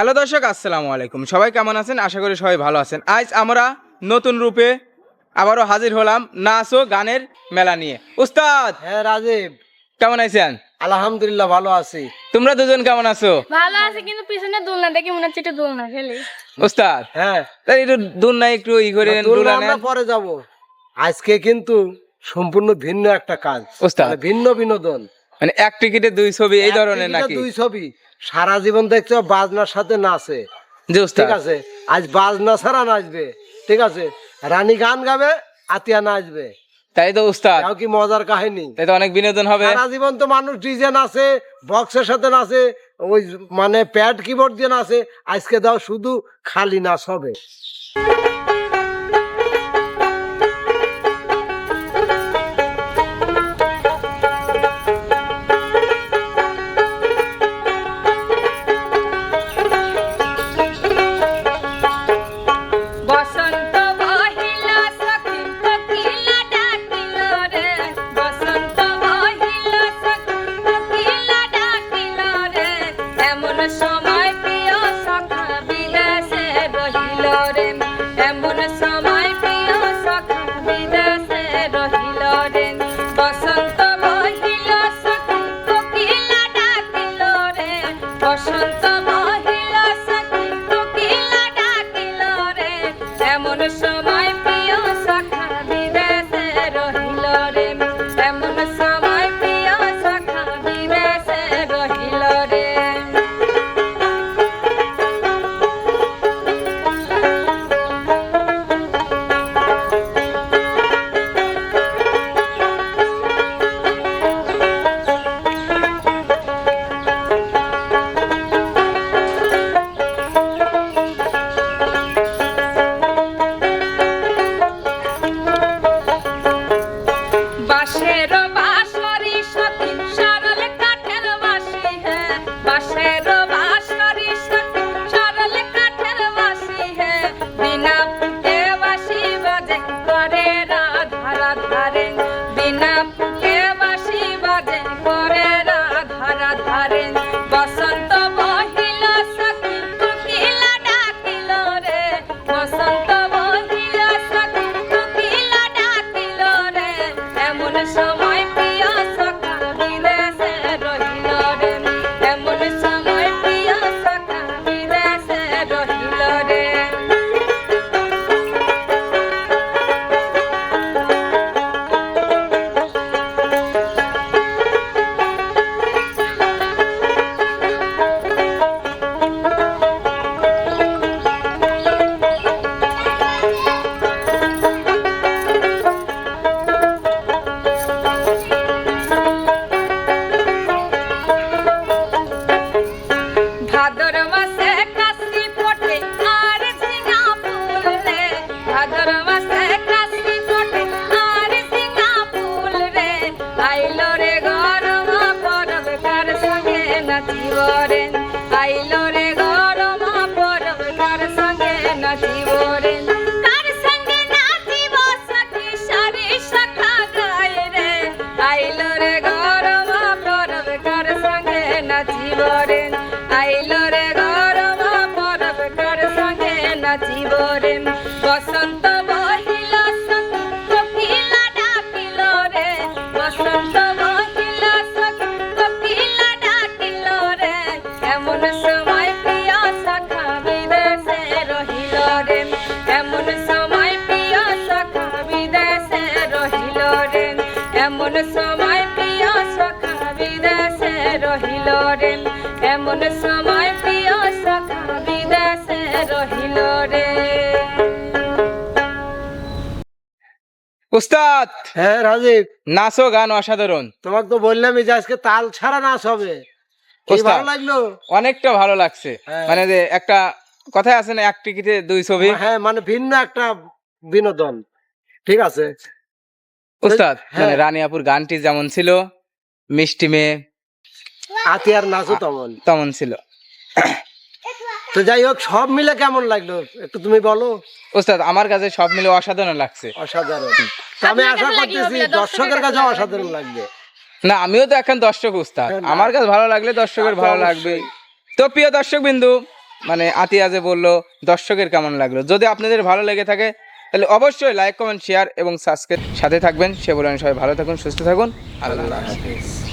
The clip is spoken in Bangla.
হ্যালো দর্শক আসসালামু আলাইকুম। সবাই কেমন আছেন? আশা করি সবাই ভালো আছেন। আজ আমরা নতুন রূপে আবারও হাজির হলাম নাচ ও গানের মেলা নিয়ে। উস্তাদ! হ্যাঁ রাজীব। কেমন আছেন? আলহামদুলিল্লাহ ভালো আছি। তোমরা দুজন কেমন আছো? ভালো আছে কিন্তু পিছনে দোলনা দেখি মনে হচ্ছে একটু দোলনা খেলি। উস্তাদ! হ্যাঁ। তাই একটু দূর নাই একটু ই করে দুলনা দুলা আমরা পরে যাব। আজকে কিন্তু সম্পূর্ণ ভিন্ন একটা কাজ। ওস্তাদ। মানে ভিন্ন বিনোদন। মানে এক টিকিটে দুই ছবি এই ধরনের নাকি? দুই ছবি। সারা জীবন দেখছ বাজনার সাথে নাচে। ঠিক আছে? আজ বাজনা ছাড়া নাচবে। ঠিক আছে? রানী গান গাবে আতিয়া নাচবে। তাই তো উস্তাদ। তাও কি মজার কাহিনী? তাই তো অনেক বিনোদন হবে। সারা জীবন তো মানুষ ডিজে নাচে বক্সের সাথে নাচে ওই মানে প্যাড কিবোর্ড দিয়ে নাচে। আজকে দাও শুধু খালি নাচ হবে। Up. আইলো রে গরম পরব কার সঙ্গে নাচিব রে? কার সঙ্গে নাচিব সখী সারি সখা গায় রে? আইলো রে গরম পরব কার সঙ্গে নাচিব রে? আইলো রে গরম পরব কার সঙ্গে নাচিব রে? বসন্ত এমন সময় প্রিয় সখা বিদেশে রহিল রে। এমন সময় প্রিয় সখা বিদেশে রহিল রে। উস্তাদ! হ্যাঁ রাজীব। নাচ গান অসাধারণ। তোমাকে তো বললামই যে আজকে তাল ছাড়া নাচ হবে। কি ভালো লাগল? অনেকটা ভালো লাগছে। হ্যাঁ। মানে যে একটা কথায় আছে না এক টিকিটে দুই ছবি। হ্যাঁ মানে ভিন্ন একটা বিনোদন। ঠিক আছে। উস্তাদ হ্যাঁ। মানে রানিয়াপুর গানটি যেমন ছিল মিষ্টি মেয়ে আতিয়ার নাচও তেমন। তেমন ছিল। তো যাই হোক সব মিলে কেমন লাগল? একটু তুমি বলো। উস্তাদ আমার কাছে সব মিলে অসাধারণ লাগছে। অসাধারণ। আমি আশা করতেছি দর্শকের কাছে অসাধারণ লাগবে। না আমিও তো এখন দর্শক উস্তাদ আমার কাছে ভালো লাগলে দর্শকের ভালো লাগবে। তো প্রিয় দর্শক বিন্দু মানে আতিয়া যে বলল দর্শকের কেমন লাগল? যদি আপনাদের ভালো লেগে থাকে তাহলে অবশ্যই লাইক কমেন্ট শেয়ার এবং সাবস্ক্রাইব সাথে থাকবেন। সে বলে সবাই ভালো থাকুন, সুস্থ থাকুন। আল্লাহ হাফিজ।